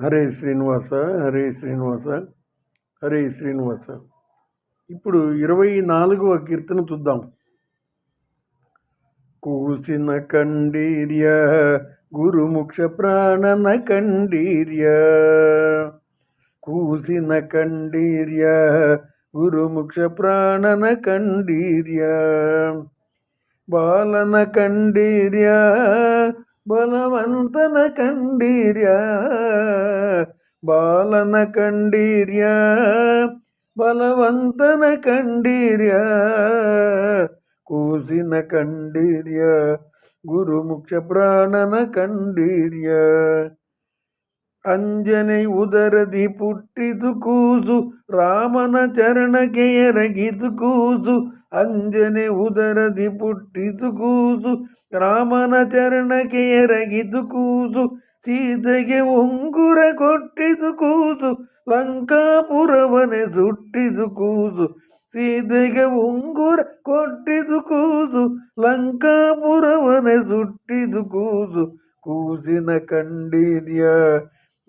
హరే శ్రీనివాస హరే శ్రీనివాస హరే శ్రీనివాస. ఇప్పుడు ఇరవై నాలుగవ కీర్తన చూద్దాం. కూసిన కండీర్య గురుముక్ష ప్రాణన కండీర్య. కూసిన కండీర్య గురుముక్ష ప్రాణన కండీర్య. బాలన కండీర్య ಬಲವಂತನ ಕಂಡೀರ್ಯ ಬಾಲನ ಕಂಡೀರ್ಯ ಬಲವಂತನ ಕಂಡೀರ್ಯ ಕೂಸಿನ ಕಂಡೀರ್ಯ ಗುರುಮುಖ್ಯ ಪ್ರಾಣನ ಕಂಡೀರ್ಯ ಅಂಜನೆ ಉದರದಿ ಪುಟ್ಟಿತು ಕೂಸು ರಾಮನ ಚರಣಕ್ಕೆ ಎರಗಿತು ಕೂಸು ಅಂಜನೆ ಉದರದಿ ಪುಟ್ಟಿತು ಕೂಸು ರಾಮನ ಚರಣಕ್ಕೆ ಎರಗಿದು ಕೂಸು, ಸೀತೆಗೆ ಉಂಗುರ ಕೊಟ್ಟಿದು ಕೂಸು, ಲಂಕಾಪುರವನೆ ಸುಟ್ಟಿದು ಕೂಸು, ಸೀತೆಗೆ ಉಂಗುರ ಕೊಟ್ಟಿದು ಕೂಸು, ಲಂಕಾಪುರವನೆ ಸುಟ್ಟಿದು ಕೂಸು. ಕೂಸಿನ ಕಂಡೀರ್ಯ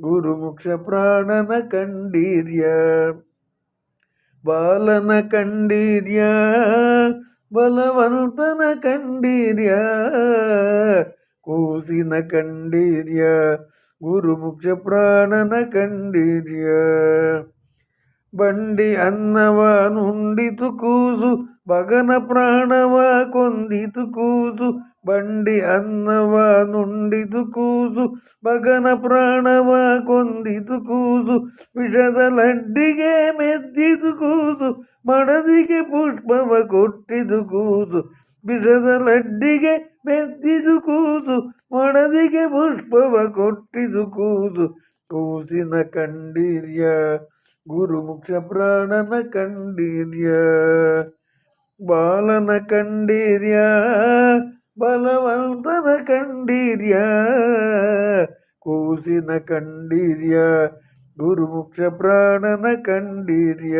ಗುರುಮುಕ್ಷ ಪ್ರಾಣನ ಕಂಡೀರ್ಯ, ಬಾಲನ ಕಂಡೀರ್ಯ. ಬಲವಂತನ ಕಂಡೀರ್ಯ, ಕೂಸಿನ ಕಂಡೀರ್ಯ ಗುರುಮುಕ್ಷ ಪ್ರಾಣನ ಕಂಡೀರ್ಯ. ಬಂಡಿ ಅನ್ನವ ನುಂಡಿತು ಕೂಸು ಬಗನ ಪ್ರಾಣವ ಕೊಂದಿತು ಕೂಸು. ಬಂಡಿ ಅನ್ನವ ನುಂಡಿತು ಕೂಸು ಬಗನ ಪ್ರಾಣವ ಕೊಂದಿತು ಕೂಸು. ವಿಷದ ಲಡ್ಡಿಗೆ ಮೆದ್ದಿತು ಕೂಸು ಮಡದಿಗೆ ಪುಷ್ಪವ ಕೊಟ್ಟಿದು ಕೂಸು, ಬಿಡದ ಲಡ್ಡಿಗೆ ಮೆದ್ದಿದು ಕೂಸು, ಮಡದಿಗೆ ಪುಷ್ಪವ ಕೊಟ್ಟಿದು ಕೂಸು. ಕೂಸಿನ ಕಂಡೀರ್ಯ ಗುರುಮುಖ ಪ್ರಾಣನ ಕಂಡೀರ್ಯ, ಬಾಲನ ಕಂಡೀರ್ಯ, ಬಲವಂತನ ಕಂಡೀರ್ಯ. ಕೂಸಿನ ಕಂಡೀರ್ಯ ಗುರುಮುಖ ಪ್ರಾಣನ ಕಂಡೀರ್ಯ.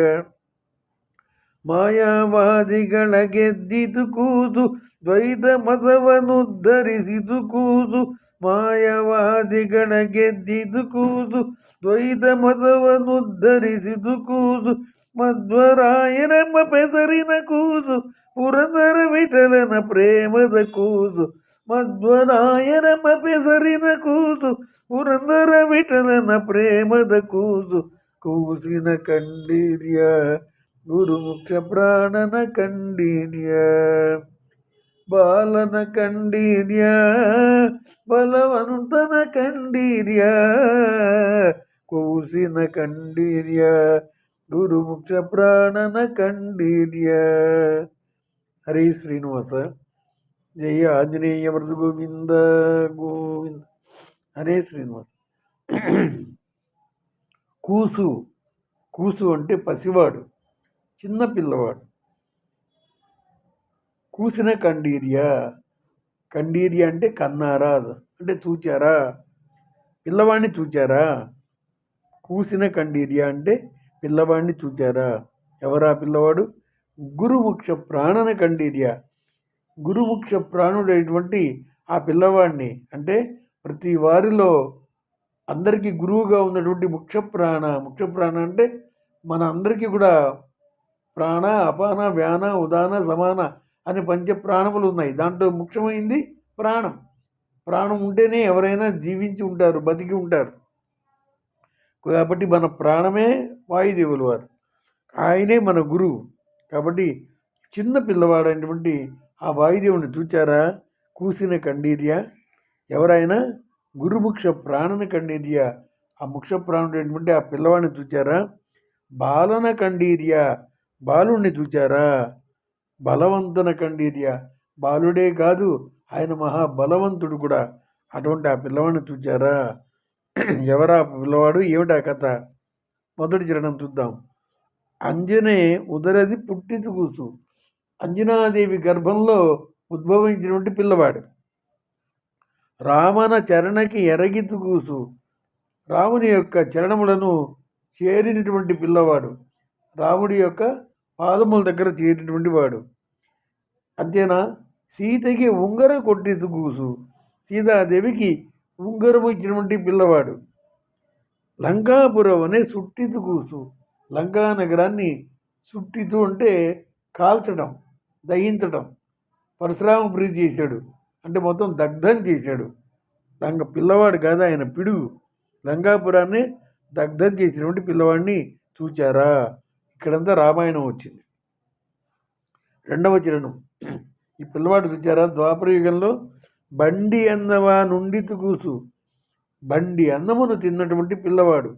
ಮಾಯಾವಾದಿಗಳ ಗೆದ್ದಿತು ಕೂಸು, ದ್ವೈತ ಮತವನ್ನುದ್ಧರಿಸಿತು ಕೂಸು. ಮಾಯವಾದಿಗಳ ಗೆದ್ದಿದು ಕೂಸು, ದ್ವೈತ ಮತವನ್ನುದ್ಧರಿಸಿದು ಕೂಸು. ಮಧ್ವರಾಯನಮ್ಮ ಪೆಸರಿನ ಕೂಸು, ಪುರಂದರ ವಿಠಲನ ಪ್ರೇಮದ ಕೂಸು. ಮಧ್ವರಾಯನಮ್ಮ ಪೆಸರಿನ ಕೂಸು, ಪುರಂದರ ವಿಠಲನ ಪ್ರೇಮದ ಕೂಸು. ಕೂಸಿನ ಕಂಡೀರ್ಯ ಗುರುಮುಖ ಪ್ರಾಣನ ಕಂಡೀರ್ಯ ಬಾಲನ ಕಂಡೀರ್ಯ ಬಲವಂತನ ಕಂಡೀರ್ಯ ಕೂಸಿನ ಕಂಡೀರ್ಯ ಗುರುಮುಖ ಪ್ರಾಣನ ಕಂಡೀರ್ಯ ಹರಿ ಶ್ರೀನಿವಾಸ ಜಯ ಆಂಜನೇಯ ವರದು ಗೋವಿಂದ ಗೋವಿಂದ హరే శ్రీనివాస్ కూసు కూసు అంటే పసివాడు చిన్న పిల్లవాడు. కూసిన కండీర్య? కండీర్య అంటే కన్నారా? అంటే చూచారా? పిల్లవాడిని చూచారా? కూసిన కండీర్య అంటే పిల్లవాడిని చూచారా? ఎవరా పిల్లవాడు? గురుముక్ష ప్రాణన కండీర్య. గురుముక్ష ప్రాణుడైనటువంటి ఆ పిల్లవాడిని అంటే ప్రతి వారిలో అందరికీ గురువుగా ఉన్నటువంటి ముఖ్య ప్రాణ ముఖ్య ప్రాణ అంటే మన అందరికీ కూడా ప్రాణ అపాన వ్యాన ఉదాన సమాన అని పంచ ప్రాణములు ఉన్నాయి. దాంట్లో ముఖ్యమైంది ప్రాణం. ప్రాణం ఉంటేనే ఎవరైనా జీవించి ఉంటారు బతికి ఉంటారు. కాబట్టి మన ప్రాణమే వాయుదేవులు వారు. ఆయనే మన గురువు. కాబట్టి చిన్న పిల్లవాడైనటువంటి ఆ వాయుదేవుని చూచారా? కూసిన కండీర్య ఎవరైనా గురుముక్ష ప్రాణన కండీర్య ఆ ముక్ష ప్రాణుడైనటువంటి ఆ పిల్లవాడిని చూచారా? బాలన కండీర్య బాలుణ్ణి చూచారా? బలవంతున కండీర్య. బాలుడే కాదు ఆయన మహా బలవంతుడు కూడా. అటువంటి ఆ పిల్లవాడిని చూచారా? ఎవరా పిల్లవాడు? ఏమిటా కథ? మొదటి చరణం చూద్దాం. అంజనే ఉదరది పుట్టితు కూసు. అంజనాదేవి గర్భంలో ఉద్భవించినటువంటి పిల్లవాడు. రామన చరణకి ఎరగితు కూసు. రాముని యొక్క చరణములను చేరినటువంటి పిల్లవాడు. రాముడి యొక్క పాదముల దగ్గర చేరినటువంటి వాడు. అంతేనా? సీతకి ఉంగరం కొట్టితు కూసు. సీతాదేవికి ఉంగరము ఇచ్చినటువంటి పిల్లవాడు. లంకాపురం అనే సుట్టితు కూసు. లంకా నగరాన్ని సుట్టితు అంటే కాల్చడం దహించడం. పరశురామ ప్రీతి చేశాడు. అంటే మొత్తం దగ్ధం చేశాడు. లంక పిల్లవాడు కాదు ఆయన పిడుగు. లంకాపురాన్ని దగ్ధం చేసినటువంటి పిల్లవాడిని చూచారా? ఇక్కడంతా రామాయణం వచ్చింది. రెండవ చరణం. ఈ పిల్లవాడు చూచారా ద్వాపర యుగంలో బండి అన్నవా నుండి తుకూసు బండి అన్నమును తిన్నటువంటి పిల్లవాడు.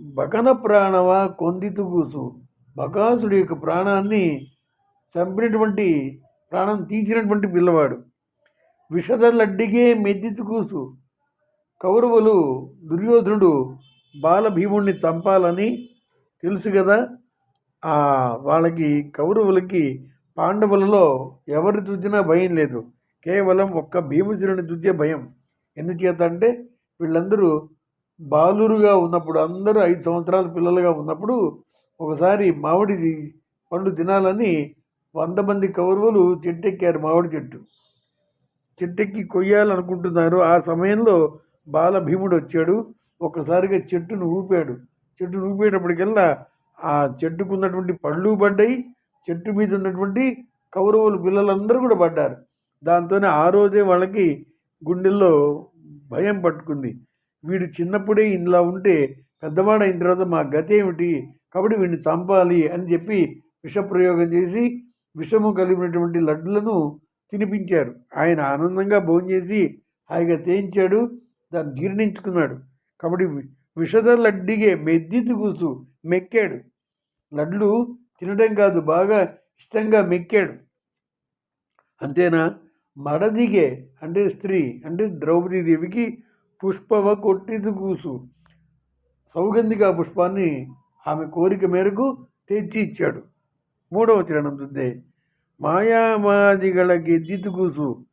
బకన ప్రాణవా కొందితు కూసు. బకాసుడి యొక్క ప్రాణాన్ని చంపినటువంటి ప్రాణం తీసినటువంటి పిల్లవాడు. విషదలడ్డిగే మెద్దితు కూసు. కౌరవులు దుర్యోధనుడు బాలభీముణ్ణి చంపాలని తెలుసు కదా. వాళ్ళకి కౌరవులకి పాండవులలో ఎవరు చూసినా భయం లేదు. కేవలం ఒక్క భీమసురుని చూసే భయం. ఎందుచేత అంటే వీళ్ళందరూ బాలురుగా ఉన్నప్పుడు అందరూ ఐదు సంవత్సరాల పిల్లలుగా ఉన్నప్పుడు ఒకసారి మామిడి పండు తినాలని వంద మంది కౌరవులు చెట్టెక్కారు మామిడి చెట్టు. చెట్టెక్కి కొయ్యాలనుకుంటున్నారు. ఆ సమయంలో బాల భీముడు వచ్చాడు. ఒక్కసారిగా చెట్టును ఊపాడు. చెట్టు ఊపేటప్పటికల్లా ఆ చెట్టుకు ఉన్నటువంటి పళ్ళు పడ్డాయి చెట్టు మీద ఉన్నటువంటి కౌరవులు పిల్లలందరూ కూడా పడ్డారు. దాంతోనే ఆ రోజే వాళ్ళకి గుండెల్లో భయం పట్టుకుంది. వీడు చిన్నప్పుడే ఇలా ఉంటే పెద్దవాడు అయిన తర్వాత మా గతి ఏమిటి కాబట్టి వీడిని చంపాలి అని చెప్పి విషప్రయోగం చేసి విషము కలిగినటువంటి లడ్డులను తినిపించారు. ఆయన ఆనందంగా భోంచేసి హాయిగా తేయించాడు దాన్ని జీర్ణించుకున్నాడు. కాబట్టి విషద లడ్డిగే మెద్దితి కూసు మెక్కాడు. లడ్లు తినడం కాదు బాగా ఇష్టంగా మెక్కాడు. అంతేనా? మడదిగే అంటే స్త్రీ అంటే ద్రౌపదీదేవికి పుష్పవ కొట్టిది కూసు. సౌగంధిక పుష్పాన్ని ఆమె కోరిక మేరకు తెచ్చి ఇచ్చాడు. మూడవ చరణం చూద్దే. మాయామాదిగల గెద్దితు కూసు.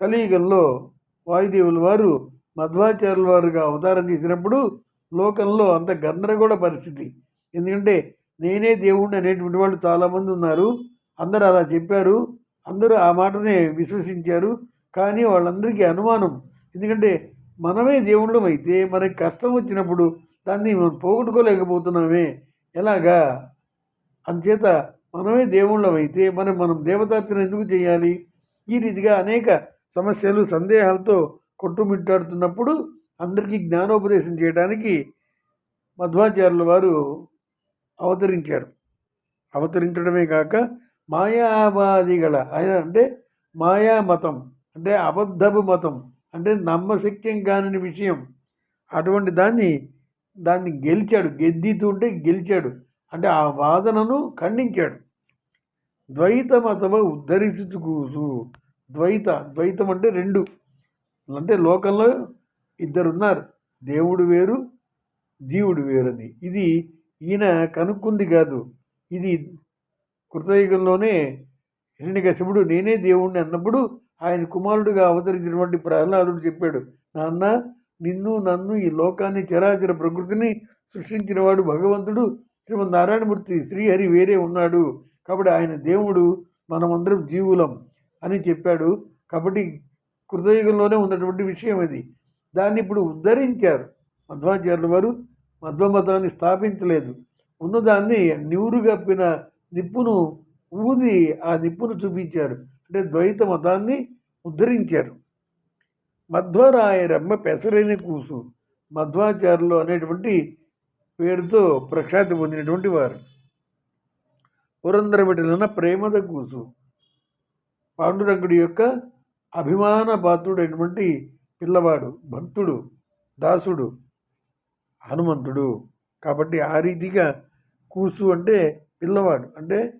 కలియుగంలో వాయుదేవుల వారు మధ్వాచార్యుల వారుగా అవతారం చేసినప్పుడు లోకంలో అంత గందరగోళ పరిస్థితి. ఎందుకంటే నేనే దేవుణ్ణి అనేటువంటి వాళ్ళు చాలామంది ఉన్నారు. అందరూ అలా చెప్పారు. అందరూ ఆ మాటనే విశ్వసించారు. కానీ వాళ్ళందరికీ అనుమానం. ఎందుకంటే మనమే దేవుళ్ళం అయితే మనకి కష్టం వచ్చినప్పుడు దాన్ని మనం పోగొట్టుకోలేకపోతున్నామే. ఎలాగా? అందుచేత మనమే దేవుళ్ళం అయితే మనం మనం దేవతార్చన ఎందుకు చేయాలి? ఈ రీతిగా అనేక సమస్యలు సందేహాలతో కొట్టుమిట్టాడుతున్నప్పుడు అందరికీ జ్ఞానోపదేశం చేయడానికి మధ్వాచార్యుల వారు అవతరించారు. అవతరించడమే కాక మాయావాదిగల ఆయన అంటే మాయా మతం అంటే అబద్ధపు మతం అంటే నమ్మశక్యం కాని విషయం. అటువంటి దాన్ని దాన్ని గెలిచాడు గెద్దితుంటే గెలిచాడు అంటే ఆ వాదనను ఖండించాడు. ద్వైత మతమ కూసు. ద్వైత ద్వైతం అంటే రెండు. అంటే లోకంలో ఇద్దరు ఉన్నారు దేవుడు వేరు జీవుడు వేరని. ఇది ఈయన కనుక్కుంది కాదు. ఇది కృతయుగంలోనే హిరణ్యకశిపుడు నేనే దేవుణ్ణి అన్నప్పుడు ఆయన కుమారుడిగా అవతరించినటువంటి ప్రహ్లాదుడు చెప్పాడు. నాన్న నిన్ను నన్ను ఈ లోకాన్ని చరాచర ప్రకృతిని సృష్టించినవాడు భగవంతుడు. శ్రీమద్ నారాయణమూర్తి శ్రీహరి వేరే ఉన్నాడు. కాబట్టి ఆయన దేవుడు మనమందరం జీవులం అని చెప్పాడు. కాబట్టి కృతయుగంలోనే ఉన్నటువంటి విషయం అది దాన్ని ఇప్పుడు ఉద్ధరించారు. మధ్వాచార్యుల వారు మధ్వమతాన్ని స్థాపించలేదు. ఉన్నదాన్ని నివురు నిప్పును ఊది ఆ నిప్పును చూపించారు. అంటే ద్వైత మతాన్ని ఉద్ధరించారు. మధ్వరాయరమ్మ పెసరైన కూసు. మధ్వాచార్యులు అనేటువంటి పేరుతో ప్రఖ్యాతి పొందినటువంటి వారు. పురంధర విటలన ప్రేమద కూసు. పాండురంగుడి యొక్క అభిమాన పాత్రుడైనటువంటి పిల్లవాడు భక్తుడు దాసుడు హనుమంతుడు. కాబట్టి ఆ రీతిగా కూసు అంటే పిల్లవాడు. అంటే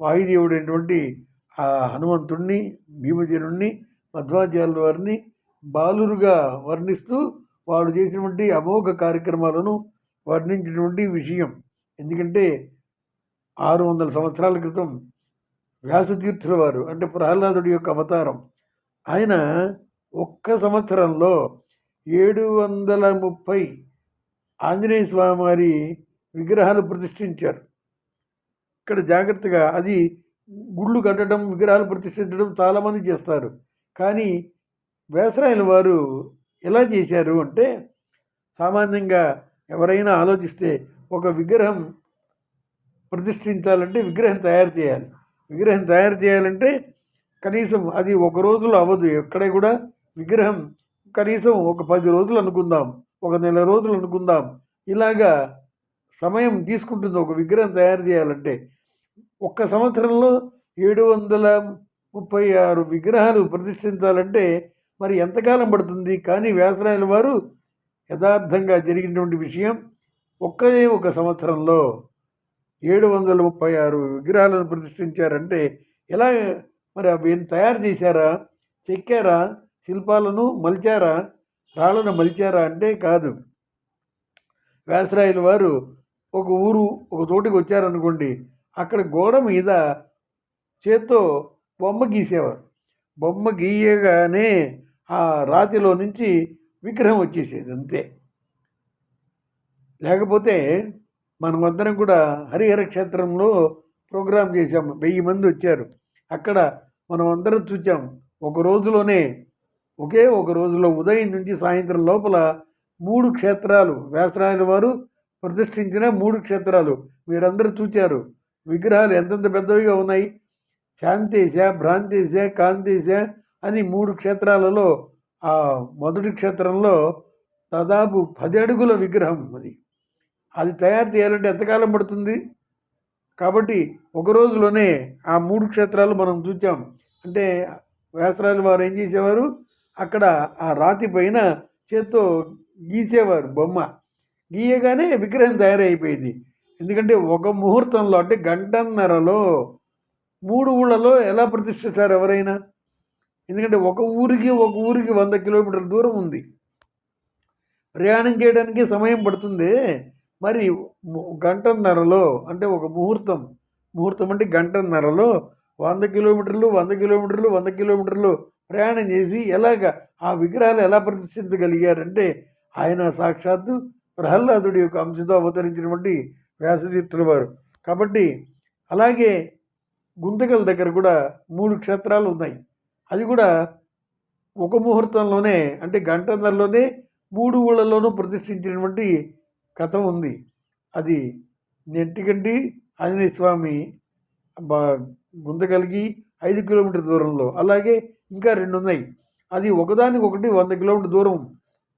వాయుదేవుడైనటువంటి ఆ హనుమంతుణ్ణి భీమసేనుడిని మధ్వాచార్యుల వారిని బాలురుగా వర్ణిస్తూ వాడు చేసినటువంటి అమోఘ కార్యక్రమాలను వర్ణించినటువంటి విషయం. ఎందుకంటే ఆరు వందల సంవత్సరాల క్రితం వ్యాసతీర్థుల వారు అంటే ప్రహ్లాదుడి యొక్క అవతారం. ఆయన ఒక్క సంవత్సరంలో ఏడు వందల ముప్పై ఆంజనేయ స్వామివారి విగ్రహాలు ప్రతిష్ఠించారు. ఇక్కడ జాగ్రత్తగా అది గుళ్ళు కట్టడం విగ్రహాలు ప్రతిష్ఠించడం చాలామంది చేస్తారు. కానీ వేసరాయల వారు ఎలా చేశారు అంటే సామాన్యంగా ఎవరైనా ఆలోచిస్తే ఒక విగ్రహం ప్రతిష్ఠించాలంటే విగ్రహం తయారు చేయాలి. విగ్రహం తయారు చేయాలంటే కనీసం అది ఒక రోజులో అవ్వదు. ఎక్కడ కూడా విగ్రహం కనీసం ఒక పది రోజులు అనుకుందాం ఒక నెల రోజులు అనుకుందాం. ఇలాగా సమయం తీసుకుంటుంది ఒక విగ్రహం తయారు చేయాలంటే. ఒక్క సంవత్సరంలో ఏడు వందల ముప్పై ఆరు విగ్రహాలు ప్రతిష్ఠించాలంటే మరి ఎంతకాలం పడుతుంది? కానీ వ్యాసరాయల వారు యథార్థంగా జరిగినటువంటి విషయం ఒక్కదే ఒక సంవత్సరంలో ఏడు వందల ముప్పై ఆరు విగ్రహాలను ప్రతిష్ఠించారంటే ఎలా మరి అవి తయారు చేశారా? చెక్కారా? శిల్పాలను మలిచారా? రాళ్ళను మలిచారా? అంటే కాదు. వ్యాసరాయల వారు ఒక ఊరు ఒక చోటికి వచ్చారనుకోండి అక్కడ గోడ మీద చేత్తో బొమ్మ గీసేవారు. బొమ్మ గీయగానే ఆ రాతిలో నుంచి విగ్రహం వచ్చేసేది అంతే. లేకపోతే మనమందరం కూడా హరిహర క్షేత్రంలో ప్రోగ్రాం చేసాము వెయ్యి మంది వచ్చారు. అక్కడ మనం అందరం చూచాం ఒక రోజులోనే ఒకే ఒక రోజులో ఉదయం నుంచి సాయంత్రం లోపల మూడు క్షేత్రాలు వ్యాసరాయల వారు ప్రతిష్ఠించిన మూడు క్షేత్రాలు మీరందరూ చూచారు. విగ్రహాలు ఎంతెంత పెద్దవిగా ఉన్నాయి? శాంతేశ భ్రాంతేశ కాంతేశ అని మూడు క్షేత్రాలలో ఆ మొదటి క్షేత్రంలో దాదాపు పది అడుగుల విగ్రహం అది. అది తయారు చేయాలంటే ఎంతకాలం పడుతుంది? కాబట్టి ఒక రోజులోనే ఆ మూడు క్షేత్రాలు మనం చూచాం. అంటే వ్యాసరాయలు వారు ఏం చేసేవారు? అక్కడ ఆ రాతి పైన చేత్తో గీసేవారు బొమ్మ. గీయగానే విగ్రహం తయారైపోయింది. ఎందుకంటే ఒక ముహూర్తంలో అంటే గంటన్నరలో మూడు ఊళ్ళలో ఎలా ప్రతిష్ఠిస్తారు ఎవరైనా? ఎందుకంటే ఒక ఊరికి ఒక ఊరికి వంద కిలోమీటర్ల దూరం ఉంది. ప్రయాణం చేయడానికి సమయం పడుతుంది. మరి గంటన్నరలో అంటే ఒక ముహూర్తం. ముహూర్తం అంటే గంటన్నరలో వంద కిలోమీటర్లు వంద కిలోమీటర్లు వంద కిలోమీటర్లు ప్రయాణం చేసి ఎలాగ ఆ విగ్రహాలు ఎలా ప్రతిష్ఠించగలిగారంటే ఆయన సాక్షాత్తు ప్రహ్లాదుడి యొక్క అంశతో అవతరించినటువంటి వ్యాసతీర్థుల వారు. కాబట్టి అలాగే గుంతకల దగ్గర కూడా మూడు క్షేత్రాలు ఉన్నాయి. అది కూడా ఒక ముహూర్తంలోనే అంటే గంటన్నరలోనే మూడు ఊళ్ళలోనూ ప్రతిష్ఠించినటువంటి కథ ఉంది. అది నెట్టికంటి ఆంజనేయ స్వామి బా గుంతకలికి ఐదు కిలోమీటర్ దూరంలో. అలాగే ఇంకా రెండు ఉన్నాయి అది ఒకదానికి ఒకటి వంద కిలోమీటర్ దూరం.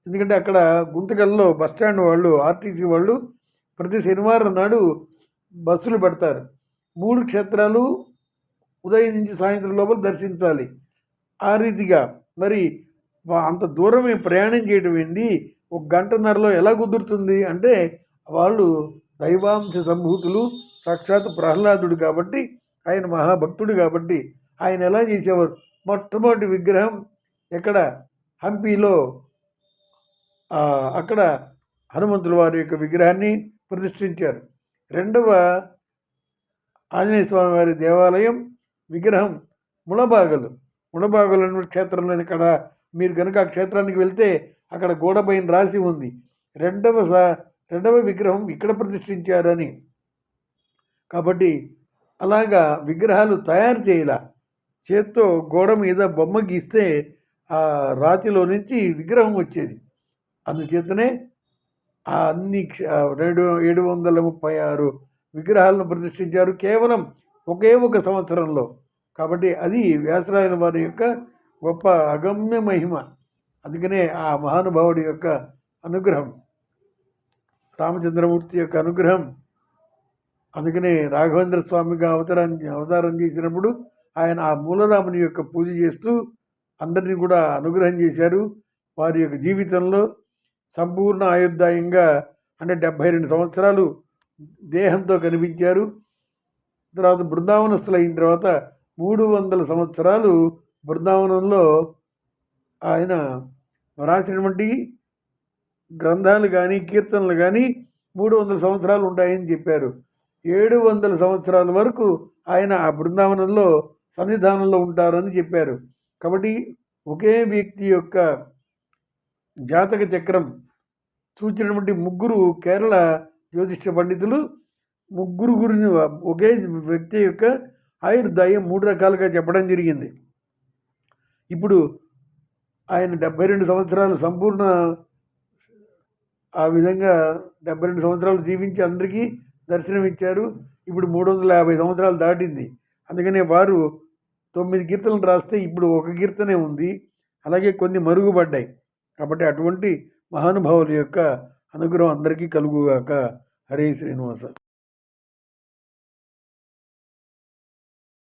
ఎందుకంటే అక్కడ గుంతకల్లో బస్ స్టాండ్ వాళ్ళు ఆర్టీసీ వాళ్ళు ప్రతి శనివారం నాడు బస్సులు పెడతారు. మూడు క్షేత్రాలు ఉదయం నుంచి సాయంత్రం లోపల దర్శించాలి. ఆ రీతిగా మరి అంత దూరమే ప్రయాణం చేయడం ఏంది? ఒక గంటన్నరలో ఎలా కుదురుతుంది? అంటే వాళ్ళు దైవాంశ సంభూతులు సాక్షాత్ ప్రహ్లాదుడు కాబట్టి ఆయన మహాభక్తుడు కాబట్టి ఆయన ఎలా చేసేవారు? మొట్టమొదటి విగ్రహం ఎక్కడ? హంపీలో. అక్కడ హనుమంతుల వారి యొక్క విగ్రహాన్ని ప్రతిష్ఠించారు. రెండవ ఆంజనేయ స్వామి వారి దేవాలయం విగ్రహం ముళబాగలు ముళబాగలు అనే క్షేత్రంలో ఇక్కడ మీరు కనుక ఆ క్షేత్రానికి వెళ్తే అక్కడ గోడ పైన రాసి ఉంది. రెండవ స- రెండవ విగ్రహం ఇక్కడ ప్రతిష్ఠించారని. కాబట్టి అలాగా విగ్రహాలు తయారు చేయాల? చేత్తో గోడ మీద బొమ్మ గీస్తే ఆ రాతిలో నుంచి విగ్రహం వచ్చేది. అందుచేతనే ఆ అన్ని క్ష- రెండు ఏడు వందల ముప్పై ఆరు విగ్రహాలను ప్రతిష్ఠించారు కేవలం ఒకే ఒక సంవత్సరంలో. కాబట్టి అది వ్యాసరాయల వారి యొక్క గొప్ప అగమ్య మహిమ. అందుకనే ఆ మహానుభావుడి యొక్క అనుగ్రహం రామచంద్రమూర్తి యొక్క అనుగ్రహం. అందుకనే రాఘవేంద్ర స్వామిగా అవతారం అవతారం చేసినప్పుడు ఆయన ఆ మూలరాముని యొక్క పూజ చేస్తూ అందరినీ కూడా అనుగ్రహం చేశారు. వారి యొక్క జీవితంలో సంపూర్ణ ఆయుర్దాయంగా అంటే డెబ్భై రెండు సంవత్సరాలు దేహంతో కనిపించారు. తర్వాత బృందావనస్తులు అయిన తర్వాత మూడు వందల సంవత్సరాలు బృందావనంలో ఆయన రాసినటువంటి గ్రంథాలు కానీ కీర్తనలు కానీ మూడు వందల సంవత్సరాలు ఉంటాయని చెప్పారు. ఏడు వందల సంవత్సరాల వరకు ఆయన ఆ బృందావనంలో సన్నిధానంలో ఉంటారని చెప్పారు. కాబట్టి ఒకే వ్యక్తి యొక్క జాతక చక్రం చూచినటువంటి ముగ్గురు కేరళ జ్యోతిష్య పండితులు ముగ్గురు గురించి ఒకే వ్యక్తి యొక్క ఆయుర్దాయం మూడు రకాలుగా చెప్పడం జరిగింది. ఇప్పుడు ఆయన డెబ్బై రెండు సంవత్సరాలు సంపూర్ణ ఆ విధంగా డెబ్బై రెండు సంవత్సరాలు జీవించి అందరికీ దర్శనం ఇచ్చారు ఇప్పుడు మూడు వందల యాభై సంవత్సరాలు దాటింది. అందుకనే వారు తొమ్మిది కీర్తనలు రాస్తే ఇప్పుడు ఒక కీర్తనే ఉంది. అలాగే కొన్ని మరుగుపడ్డాయి కాబట్టి అటువంటి మహానుభావుల యొక్క అనుగ్రహం అందరికీ కలుగుగాక. హరే శ్రీనివాస.